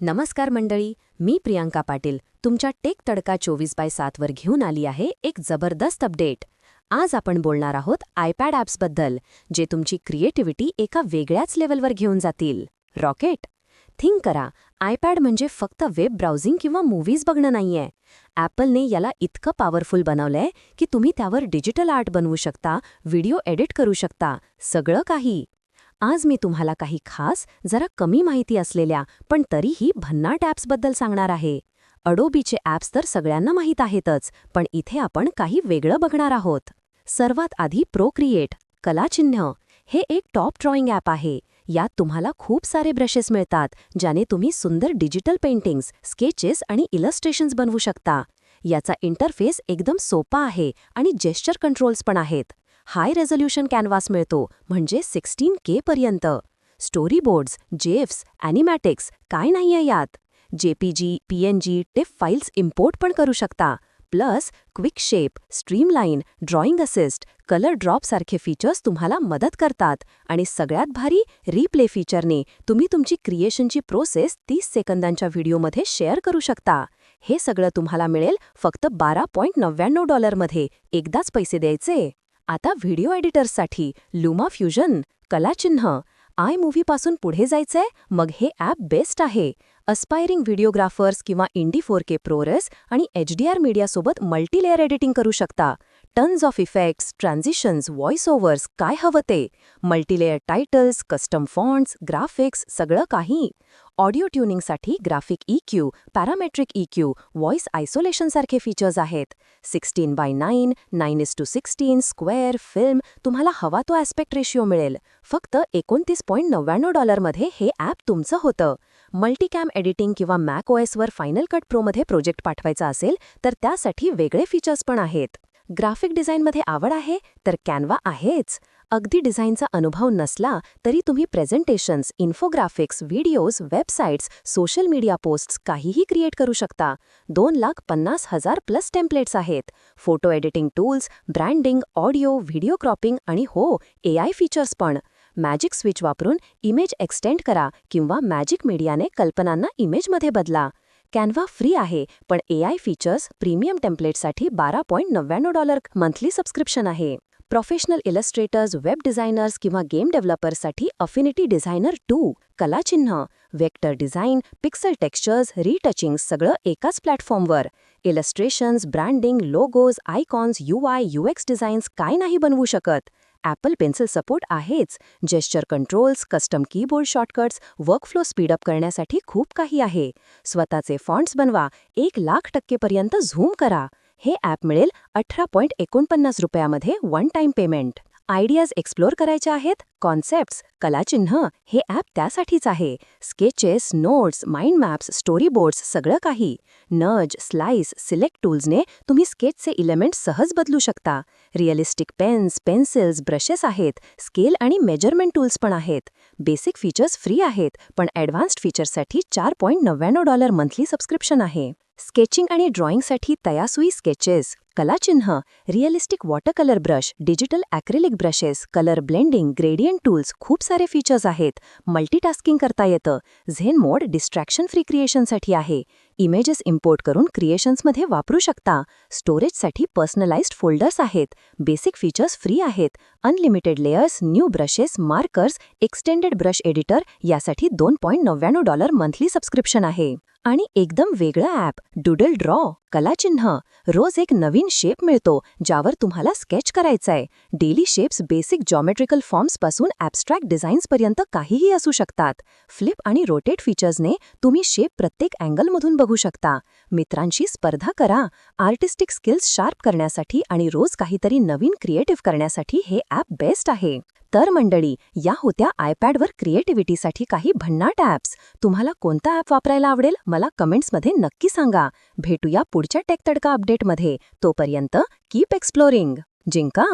नमस्कार मंडळी मी प्रियांका पाटील तुमच्या टेक तडका चोवीस बाय सातवर घेऊन आली आहे एक जबरदस्त अपडेट. आज आपण बोलणार आहोत आयपॅड ॲप्सबद्दल जे तुमची क्रिएटिव्हिटी एका वेगळ्याच लेवलवर घेऊन जातील. रॉकेट. थिंक करा आयपॅड म्हणजे फक्त वेब ब्राउझिंग किंवा मूव्हीज बघणं नाहीये. ॲपलने याला इतकं पॉवरफुल बनवलंय की तुम्ही त्यावर डिजिटल आर्ट बनवू शकता व्हिडिओ एडिट करू शकता सगळं काही. आज मी तुम्हाला काही खास जरा कमी माहिती असलेल्या पण तरीही भन्नाट ॲप्सबद्दल सांगणार आहे. अडोबीचे ॲप्स तर सगळ्यांना माहीत आहेतच पण इथे आपण काही वेगळं बघणार आहोत. सर्वात आधी प्रोक्रिएट कलाचिन्ह हे एक टॉप ड्रॉइंग ॲप आहे. यात तुम्हाला खूप सारे ब्रशेस मिळतात ज्याने तुम्ही सुंदर डिजिटल पेंटिंग्स स्केचेस आणि इलस्ट्रेशन्स बनवू शकता. याचा इंटरफेस एकदम सोपा आहे आणि जेस्चर कंट्रोल्स पण आहेत. हाय रेझोल्युशन कॅनव्हास मिळतो म्हणजे सिक्स्टीन के पर्यंत. स्टोरी बोर्ड्स जेफ्स ॲनिमॅटिक्स काय नाहीये यात. JPEG PNG TIFF files import पण करू शकता. Plus quick shape streamline drawing assist colour drop सारखे फीचर्स तुम्हाला मदत करतात. आणि सगळ्यात भारी रिप्ले फीचरने तुम्ही तुमची क्रिएशनची प्रोसेस तीस सेकंदांच्या व्हिडिओमध्ये शेअर करू शकता. हे सगळं तुम्हाला मिळेल फक्त बारा पॉईंट नव्याण्णव डॉलरमध्ये. एकदाच पैसे द्यायचे. आता व्हिडिओ एडिटर्ससाठी लुमा फ्युजन कलाचिन्ह आय मूव्हीपासून पुढे जायचंय मग हे ॲप बेस्ट आहे. अस्पायरिंग व्हिडिओग्राफर्स किंवा इंडी फोर के प्रोरेस आणि एच डी आर मीडियासोबत मल्टीलेअर एडिटिंग करू शकता. Tons of effects transitions voice overs काय हवं ते? Multilayer titles custom fonts graphics सगळं काही. Audio ट्युनिंगसाठी graphic E Q parametric E Q voice आयसोलेशनसारखे features आहेत. Sixteen by nine nine is to sixteen square film तुम्हाला हवा तो ॲस्पेक्ट रेशिओ मिळेल. फक्त एकोणतीस पॉईंट नव्याण्णव डॉलरमध्ये हे ॲप तुमचं होतं. मल्टीकॅम एडिटिंग किंवा मॅक ओएसवर फायनल कट प्रोमध्ये प्रोजेक्ट पाठवायचा असेल तर त्यासाठी वेगळे फीचर्स पण आहेत. ग्राफिक डिझाईनमध्ये आवड आहे तर कॅनवा आहेच. अगदी डिझाईनचा अनुभव नसला तरी तुम्ही presentations infographics videos websites social media posts काहीही क्रिएट करू शकता. दोन लाख पन्नास हजार प्लस टेम्पलेट्स आहेत. Photo editing tools branding audio video cropping आणि हो ए आय फीचर्स पण. मॅजिक स्विच वापरून इमेज एक्सटेंड करा किंवा मॅजिक मीडियाने कल्पनांना इमेजमध्ये बदला. कॅनव्हा फ्री आहे पण ए आय फीचर्स प्रीमियम टेम्पलेटसाठी बारा पॉईंट नव्याण्णव डॉलर मंथली सबस्क्रिप्शन आहे. प्रोफेशनल इलस्ट्रेटर्स वेब डिझायनर्स किंवा गेम डेव्हलपर्ससाठी Affinity Designer two कलाचिन्ह vector design pixel textures retouching सगळं एकाच प्लॅटफॉर्मवर illustrations branding logos icons U I U X designs काय नाही बनवू शकत? ॲपल पेन्सिल सपोर्ट आहेच. Gesture controls custom keyboard shortcuts workflow speed up करण्यासाठी खूप काही आहे. स्वतःचे फॉन्ट्स बनवा. एक लाख टक्केपर्यंत झूम करा. हे ॲप मिळेल अठरा पॉईंट एकोणपन्नास रुपयामध्ये one time payment ideas explore करायच्या आहेत कॉन्सेप्ट्स कलाचिन्ह हे ॲप त्यासाठीच आहे. Sketches notes mind maps storyboards सगळं काही. नज स्लाइस सिलेक्ट टूल्सने तुम्ही स्केचचे इलेमेंट सहज बदलू शकता. रिअलिस्टिक पेन्स पेन्सिल्स ब्रशेस आहेत. स्केल आणि मेजरमेंट टूल्स पण आहेत. बेसिक फीचर्स फ्री आहेत पण ॲडव्हान्स्ड फीचर्ससाठी चार पॉईंट नव्याण्णव डॉलर मंथली सबस्क्रिप्शन आहे. स्केचिंग आणि ड्रॉइंगसाठी Tayasui sketches कलाचिन्ह realistic water colour brush digital acrylic brushes colour blending gradient tools खूप सारे फीचर्स आहेत. मल्टीटास्किंग करता येतं. झेन मोड डिस्ट्रॅक्शन फ्री क्रिएशनसाठी आहे. इमेजेस इम्पोर्ट करून क्रिएशन्समध्ये वापरू शकता. स्टोरेजसाठी पर्सनलाइज्ड फोल्डर्स आहेत. बेसिक फीचर्स फ्री आहेत. Unlimited layers new brushes markers extended brush editor यासाठी दोन पॉईंट नव्याण्णव डॉलर मंथली सबस्क्रिप्शन आहे. आणि एकदम वेगळं ॲप डुडल ड्रॉ कलाचिन्ह. रोज एक नवीन शेप मिळतो ज्यावर तुम्हाला स्केच करायचंय. डेली शेप्स बेसिक जॉमेट्रिकल फॉर्म्सपासून ॲबस्ट्रॅक्ट डिझाईन्सपर्यंत काहीही असू शकतात. फ्लिप आणि रोटेट फीचर्सने तुम्ही शेप प्रत्येक अँगलमधून बघू शकता. मित्रांशी स्पर्धा करा. आर्टिस्टिक स्किल्स शार्प करण्यासाठी आणि रोज काहीतरी नवीन क्रिएटिव्ह करण्यासाठी हे ॲप बेस्ट आहे. तर मंडळी या होत्या आयपॅडवर क्रिएटिव्हिटीसाठी काही भन्नाट ॲप्स. तुम्हाला कोणता ॲप वापरायला आवडेल मला कमेंट्समध्ये नक्की सांगा. भेटूया पुढच्या टेक तडका अपडेटमध्ये. तोपर्यंत कीप एक्सप्लोरिंग जिंका!